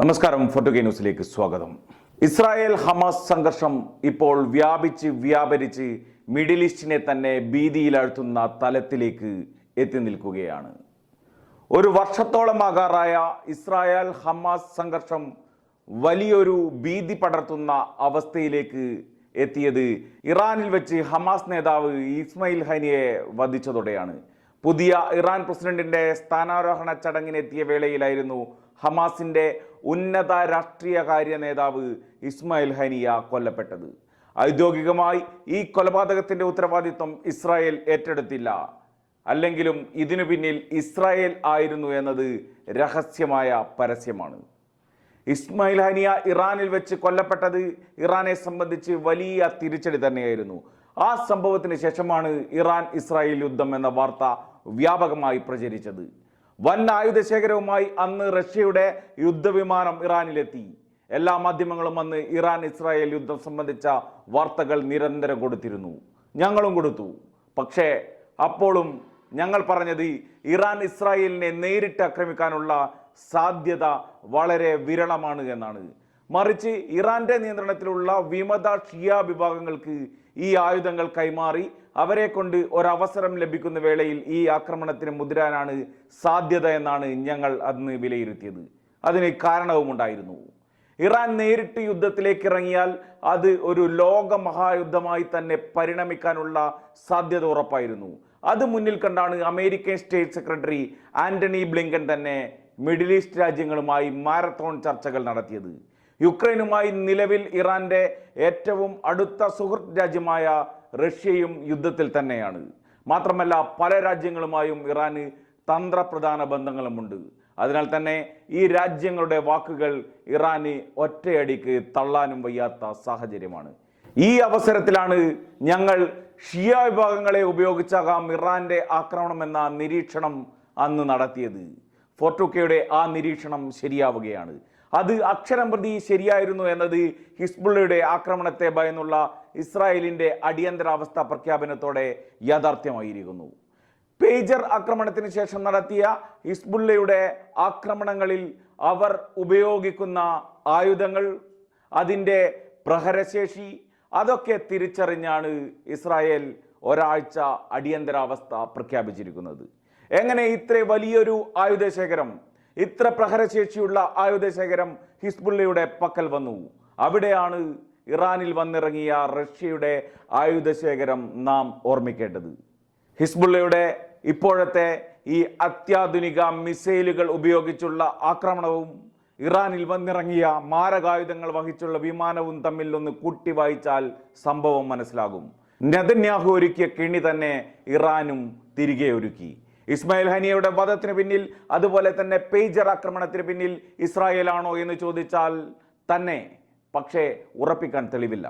നമസ്കാരം ഫോർട്ടുഗേ ന്യൂസിലേക്ക് സ്വാഗതം. ഇസ്രായേൽ ഹമാസ് സംഘർഷം ഇപ്പോൾ വ്യാപിച്ച് വ്യാപരിച്ച് മിഡിൽ ഈസ്റ്റിനെ തന്നെ ഭീതിയിലാഴ്ത്തുന്ന തലത്തിലേക്ക് എത്തി നിൽക്കുകയാണ്. ഒരു വർഷത്തോളമാകാറായ ഇസ്രായേൽ ഹമാസ് സംഘർഷം വലിയൊരു ഭീതി പടർത്തുന്ന അവസ്ഥയിലേക്ക് എത്തിയത് ഇറാനിൽ വെച്ച് ഹമാസ് നേതാവ് ഇസ്മയിൽ ഹനിയെ വധിച്ചതോടെയാണ്. പുതിയ ഇറാൻ പ്രസിഡന്റിന്റെ സ്ഥാനാരോഹണ ചടങ്ങിനെത്തിയ വേളയിലായിരുന്നു ഹമാസിന്റെ ഉന്നത രാഷ്ട്രീയ കാര്യ നേതാവ് ഇസ്മായിൽ ഹനിയ കൊല്ലപ്പെട്ടത്. ഔദ്യോഗികമായി ഈ കൊലപാതകത്തിന്റെ ഉത്തരവാദിത്വം ഇസ്രായേൽ ഏറ്റെടുത്തില്ല. അല്ലെങ്കിലും ഇതിനു പിന്നിൽ ഇസ്രായേൽ ആയിരുന്നു എന്നത് രഹസ്യമായ പരസ്യമാണ്. ഇസ്മായിൽ ഹനിയ ഇറാനിൽ വെച്ച് കൊല്ലപ്പെട്ടത് ഇറാനെ സംബന്ധിച്ച് വലിയ തിരിച്ചടി തന്നെയായിരുന്നു. ആ സംഭവത്തിന് ശേഷമാണ് ഇറാൻ ഇസ്രായേൽ യുദ്ധം എന്ന വാർത്ത വ്യാപകമായി പ്രചരിച്ചത്. വൻ ആയുധ ശേഖരവുമായി അന്ന് റഷ്യയുടെ യുദ്ധവിമാനം ഇറാനിലെത്തി. എല്ലാ മാധ്യമങ്ങളും അന്ന് ഇറാൻ ഇസ്രായേൽ യുദ്ധം സംബന്ധിച്ച വാർത്തകൾ നിരന്തരം കൊടുത്തിരുന്നു. ഞങ്ങളും കൊടുത്തു. പക്ഷേ അപ്പോഴും ഞങ്ങൾ പറഞ്ഞത് ഇറാൻ ഇസ്രായേലിനെ നേരിട്ട് ആക്രമിക്കാനുള്ള സാധ്യത വളരെ വിരളമാണ് എന്നാണ്. മറിച്ച് ഇറാന്റെ നിയന്ത്രണത്തിലുള്ള വിമത ഷിയ വിഭാഗങ്ങൾക്ക് ഈ ആയുധങ്ങൾ കൈമാറി അവരെ കൊണ്ട് ഒരവസരം ലഭിക്കുന്ന വേളയിൽ ഈ ആക്രമണത്തിന് മുതിരാനാണ് സാധ്യത എന്നാണ് ഞങ്ങൾ അന്ന് വിലയിരുത്തിയത്. അതിന് കാരണവുമുണ്ടായിരുന്നു. ഇറാൻ നേരിട്ട് യുദ്ധത്തിലേക്ക് ഇറങ്ങിയാൽ അത് ഒരു ലോക മഹായുദ്ധമായി തന്നെ പരിണമിക്കാനുള്ള സാധ്യത ഉറപ്പായിരുന്നു. അത് മുന്നിൽ കണ്ടാണ് American state secretary Antony Blinken തന്നെ മിഡിൽ ഈസ്റ്റ് രാജ്യങ്ങളുമായി മാരത്തോൺ ചർച്ചകൾ നടത്തിയത്. യുക്രൈനുമായി നിലവിൽ ഇറാന്റെ ഏറ്റവും അടുത്ത സുഹൃത്ത് രാജ്യമായ റഷ്യയും യുദ്ധത്തിൽ തന്നെയാണ്. മാത്രമല്ല പല രാജ്യങ്ങളുമായും ഇറാന് തന്ത്രപ്രധാന ബന്ധങ്ങളുമുണ്ട്. അതിനാൽ തന്നെ ഈ രാജ്യങ്ങളുടെ വാക്കുകൾ ഇറാന് ഒറ്റയടിക്ക് തള്ളാനും വയ്യാത്ത സാഹചര്യമാണ്. ഈ അവസരത്തിലാണ് ഞങ്ങൾ ഷിയ വിഭാഗങ്ങളെ ഉപയോഗിച്ചാകാം ഇറാന്റെ ആക്രമണം എന്ന നിരീക്ഷണം അന്ന് നടത്തിയത്. ഫോർട്ടുക്കയുടെ ആ നിരീക്ഷണം ശരിയാവുകയാണ്. അത് അക്ഷരം പ്രതി ശരിയായിരുന്നു എന്നത് ഹിസ്ബുള്ളയുടെ ആക്രമണത്തെ ഭയന്നുള്ള ഇസ്രായേലിന്റെ അടിയന്തരാവസ്ഥ പ്രഖ്യാപനത്തോടെ യാഥാർത്ഥ്യമായിരിക്കുന്നു. പേജർ ആക്രമണത്തിന് ശേഷം നടത്തിയ ഹിസ്ബുള്ളയുടെ ആക്രമണങ്ങളിൽ അവർ ഉപയോഗിക്കുന്ന ആയുധങ്ങൾ അതിന്റെ പ്രഹരശേഷി അതൊക്കെ തിരിച്ചറിഞ്ഞാണ് ഇസ്രായേൽ ഒരാഴ്ച അടിയന്തരാവസ്ഥ പ്രഖ്യാപിച്ചിരിക്കുന്നത്. എങ്ങനെ ഇത്ര വലിയൊരു ആയുധശേഖരം ഇത്ര പ്രഹരശേഷിയുള്ള ആയുധശേഖരം ഹിസ്ബുള്ളയുടെ പക്കൽ വന്നു. അവിടെയാണ് ഇറാനിൽ വന്നിറങ്ങിയ റഷ്യയുടെ ആയുധശേഖരം നാം ഓർമ്മിക്കേണ്ടത്. ഹിസ്ബുള്ളയുടെ ഇപ്പോഴത്തെ ഈ അത്യാധുനിക മിസൈലുകൾ ഉപയോഗിച്ചുള്ള ആക്രമണവും ഇറാനിൽ വന്നിറങ്ങിയ മാരകായുധങ്ങൾ വഹിച്ചുള്ള വിമാനവും തമ്മിൽ ഒന്ന് കൂട്ടി വായിച്ചാൽ സംഭവം മനസ്സിലാകും. നെതന്യാഹു ഒരുക്കിയ കെണി തന്നെ ഇറാനും തിരികെ ഒരുക്കി. ഇസ്മായിൽ ഹനിയയുടെ വധത്തിന് പിന്നിൽ അതുപോലെ തന്നെ പേജർ ആക്രമണത്തിന് പിന്നിൽ ഇസ്രായേലാണോ എന്ന് ചോദിച്ചാൽ തന്നെ പക്ഷേ ഉറപ്പിക്കാൻ തെളിവില്ല.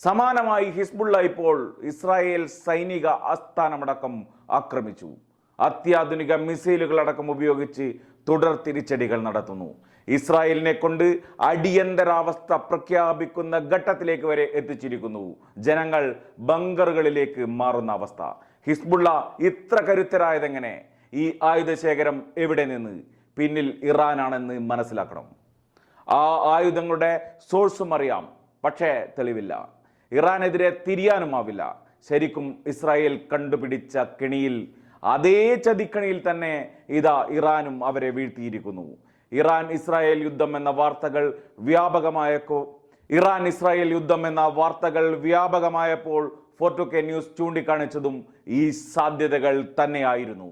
സമാനമായി ഹിസ്ബുള്ള ഇപ്പോൾ ഇസ്രായേൽ സൈനിക ആസ്ഥാനമടക്കം ആക്രമിച്ചു. അത്യാധുനിക മിസൈലുകളടക്കം ഉപയോഗിച്ച് തുടർ തിരിച്ചടികൾ നടത്തുന്നു. ഇസ്രായേലിനെ കൊണ്ട് അടിയന്തരാവസ്ഥ പ്രഖ്യാപിക്കുന്ന ഘട്ടത്തിലേക്ക് വരെ എത്തിച്ചിരിക്കുന്നു. ജനങ്ങൾ ബങ്കറുകളിലേക്ക് മാറുന്ന അവസ്ഥ. ഹിസ്ബുള്ള ഇത്ര കരുത്തരായതെങ്ങനെ? ഈ ആയുധശേഖരം എവിടെ നിന്ന്? പിന്നിൽ ഇറാനാണെന്ന് മനസ്സിലാക്കണം. ആ ആയുധങ്ങളുടെ സോഴ്സും അറിയാം പക്ഷേ തെളിവില്ല. ഇറാനെതിരെ തിരിയാനുമാവില്ല ശരിക്കും ഇസ്രായേൽ കണ്ടുപിടിച്ച കെണിയിൽ അതേ ചതിക്കണിയിൽ തന്നെ ഇതാ ഇറാനും അവരെ വീഴ്ത്തിയിരിക്കുന്നു. ഇറാൻ ഇസ്രായേൽ യുദ്ധം എന്ന വാർത്തകൾ വ്യാപകമായപ്പോൾ ഇറാൻ ഇസ്രായേൽ യുദ്ധം എന്ന വാർത്തകൾ വ്യാപകമായപ്പോൾ ഫോർട്ടു കെ ന്യൂസ് ചൂണ്ടിക്കാണിച്ചതും ഈ സാധ്യതകൾ തന്നെയായിരുന്നു.